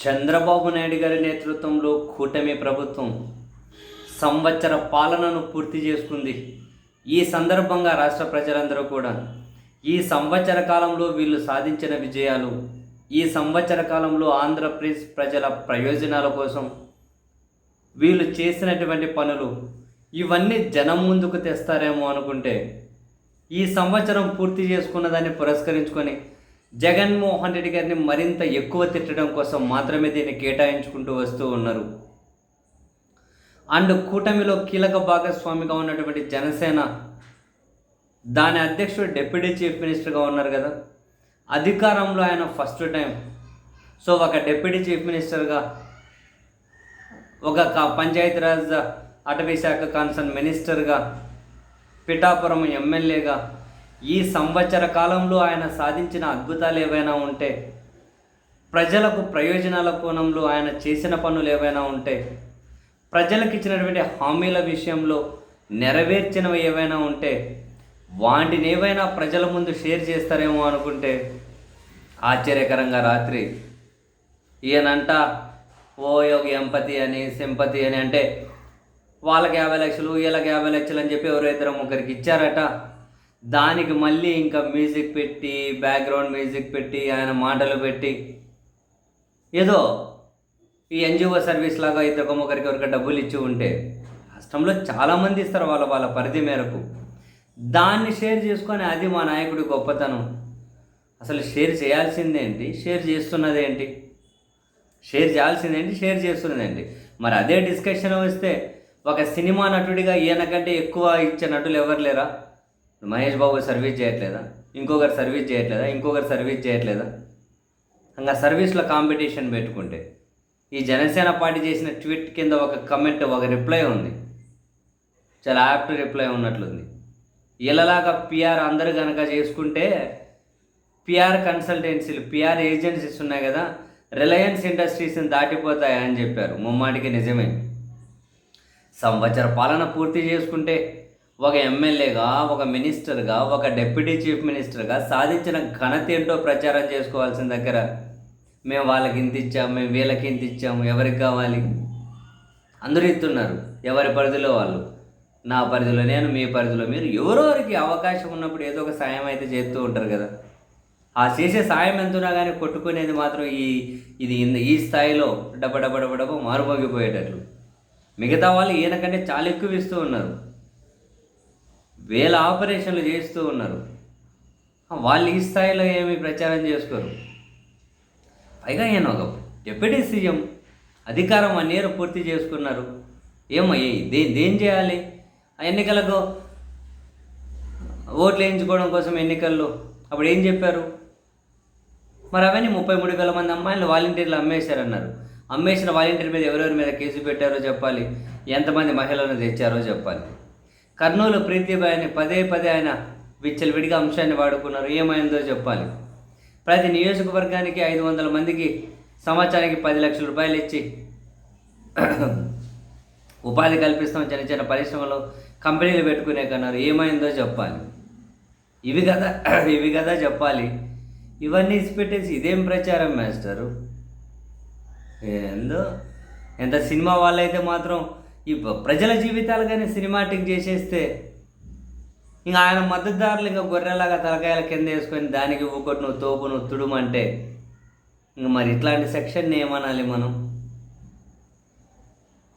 చంద్రబాబు నాయుడు గారి నేతృత్వంలో కూటమి ప్రభుత్వం సంవత్సర పాలనను పూర్తి చేసుకుంది. ఈ సందర్భంగా రాష్ట్ర ప్రజలందరూ కూడా ఈ సంవత్సర కాలంలో వీళ్ళు సాధించిన విజయాలు ఈ సంవత్సర కాలంలో ఆంధ్రప్రదేశ్ ప్రజల ప్రయోజనాల కోసం వీళ్ళు చేసినటువంటి పనులు ఇవన్నీ జనం ముందుకు తెస్తారేమో అనుకుంటే ఈ సంవత్సరం పూర్తి చేసుకున్న దాన్ని పురస్కరించుకొని జగన్మోహన్ రెడ్డి గారిని మరింత ఎక్కువ తిట్టడం కోసం మాత్రమే దీన్ని కేటాయించుకుంటూ వస్తూ ఉన్నారు. అండ్ కూటమిలో కీలక భాగస్వామిగా ఉన్నటువంటి జనసేన దాని అధ్యక్షుడు డిప్యూటీ చీఫ్ మినిస్టర్గా ఉన్నారు కదా. అధికారంలో ఆయన ఫస్ట్ టైం. సో ఒక డిప్యూటీ చీఫ్ మినిస్టర్గా ఒక పంచాయతీరాజ్ అటవీ శాఖ కన్సర్న్ మినిస్టర్గా పిఠాపురం ఎమ్మెల్యేగా ఈ సంవత్సర కాలంలో ఆయన సాధించిన అద్భుతాలు ఏవైనా ఉంటే ప్రజలకు ప్రయోజనాల కోణంలో ఆయన చేసిన పనులు ఏవైనా ఉంటే ప్రజలకు ఇచ్చినటువంటి హామీల విషయంలో నెరవేర్చినవి ఏవైనా ఉంటే వాటిని ఏవైనా ప్రజల ముందు షేర్ చేస్తారేమో అనుకుంటే ఆశ్చర్యకరంగా రాత్రి ఈయనంట ఓ యోగ ఎంపతి అని సింపతి అని అంటే వాళ్ళకి యాభై లక్షలు వీళ్ళకి యాభై లక్షలు అని చెప్పి ఎవరో ఇద్దరు ముగ్గురికి ఇచ్చారట. దానికి మళ్ళీ ఇంకా మ్యూజిక్ పెట్టి బ్యాక్గ్రౌండ్ మ్యూజిక్ పెట్టి ఆయన మాటలు పెట్టి ఏదో ఈ ఎన్జిఓ సర్వీస్ లాగా ఇద్దరు ఒకరికి ఒకరికి డబ్బులు ఇచ్చి ఉంటే రాష్ట్రంలో చాలామంది ఇస్తారు వాళ్ళ వాళ్ళ పరిధి మేరకు. దాన్ని షేర్ చేసుకొని అది మా నాయకుడి గొప్పతనం. అసలు షేర్ చేయాల్సిందేంటి? షేర్ చేస్తున్నదేంటి? షేర్ చేయాల్సిందేంటి? షేర్ చేస్తున్నదేంటి? మరి అదే డిస్కషన్ వస్తే ఒక సినిమా నటుడిగా ఈయన కంటే ఎక్కువ ఇచ్చే నటులు ఎవరు లేరా? మహేష్ బాబు సర్వీస్ చేయట్లేదా? ఇంకొకరు సర్వీస్ చేయట్లేదా? ఇంకొకరు సర్వీస్ చేయట్లేదా? ఇంకా సర్వీస్లో కాంపిటీషన్ పెట్టుకుంటే ఈ జనసేన పార్టీ చేసిన ట్వీట్ కింద ఒక కమెంట్ ఒక రిప్లై ఉంది. చాలా యాప్ట్ రిప్లై ఉన్నట్లుంది. ఇలాగా పిఆర్ అందరూ కనుక చేసుకుంటే పిఆర్ కన్సల్టెన్సీలు పిఆర్ ఏజెన్సీస్ ఉన్నాయి కదా రిలయన్స్ ఇండస్ట్రీస్ని దాటిపోతాయని చెప్పారు. ముమ్మాటికి నిజమే. సంవత్సర పాలన పూర్తి చేసుకుంటే ఒక ఎమ్మెల్యేగా ఒక మినిస్టర్గా ఒక డెప్యూటీ చీఫ్ మినిస్టర్గా సాధించిన ఘనత ఏంటో ప్రచారం చేసుకోవాల్సిన దగ్గర మేము వాళ్ళకి ఇంత ఇచ్చాము మేము వీళ్ళకి ఇంత ఇచ్చాము ఎవరికి కావాలి? అందరూ ఇస్తున్నారు ఎవరి పరిధిలో వాళ్ళు? నా పరిధిలో నేను మీ పరిధిలో మీరు. ఎవరెవరికి అవకాశం ఉన్నప్పుడు ఏదో ఒక సాయం అయితే చేస్తూ ఉంటారు కదా. ఆ చేసే సాయం ఎంతున్నా కానీ కొట్టుకునేది మాత్రం ఈ ఇది ఈ స్థాయిలో డబ్బ డబ్బ డబ్బ డబ్బ మారుమోగిపోయేటట్లు. మిగతా వాళ్ళు ఈయనకంటే చాలా ఎక్కువ ఇస్తూ ఉన్నారు. వేల ఆపరేషన్లు చేస్తూ ఉన్నారు. వాళ్ళు ఈ స్థాయిలో ఏమి ప్రచారం చేసుకోరు. పైగా ఈయన ఒక డిప్యూటీ సీఎం. అధికారం వన్ పూర్తి చేసుకున్నారు. ఏమో దే దేం చేయాలి? ఆ ఎన్నికలకు ఓట్లు వేయించుకోవడం కోసం ఎన్నికల్లో అప్పుడు ఏం చెప్పారు? మరి అవన్నీ ముప్పై మూడు వేల మంది అమ్మాయిలు వాలంటీర్లు అమ్మేశారన్నారు. అమ్మేసిన వాలంటీర్ మీద ఎవరెవరి మీద కేసు పెట్టారో చెప్పాలి? ఎంతమంది మహిళలను తెచ్చారో చెప్పాలి? కర్నూలు ప్రీతిబాయిని పదే పదే ఆయన విచ్చలవిడిగా అంశాన్ని వాడుకున్నారు. ఏమైందో చెప్పాలి. ప్రతి నియోజకవర్గానికి ఐదు వందల మందికి సంవత్సరానికి పది లక్షల రూపాయలు ఇచ్చి ఉపాధి కల్పిస్తాం చిన్న చిన్న పరిశ్రమలు కంపెనీలు పెట్టుకునే కన్నారు. ఏమైందో చెప్పాలి. ఇవి కదా ఇవి కదా చెప్పాలి. ఇవన్నీ ఇసిపెట్టేసి ఇదేం ప్రచారం మాస్టరు? ఏందో? ఎంత సినిమా వాళ్ళైతే మాత్రం ఈ ప్రజల జీవితాలు కానీ సినిమాటిక్ చేసేస్తే ఇంకా ఆయన మద్దతుదారులు ఇంకా గొర్రెలాగా తలకాయల కింద వేసుకొని దానికి ఊకొట్టు నువ్వు తోపు నువ్వు తుడుమంటే ఇంక మరి ఇట్లాంటి సెక్షన్ని ఏమనాలి మనం?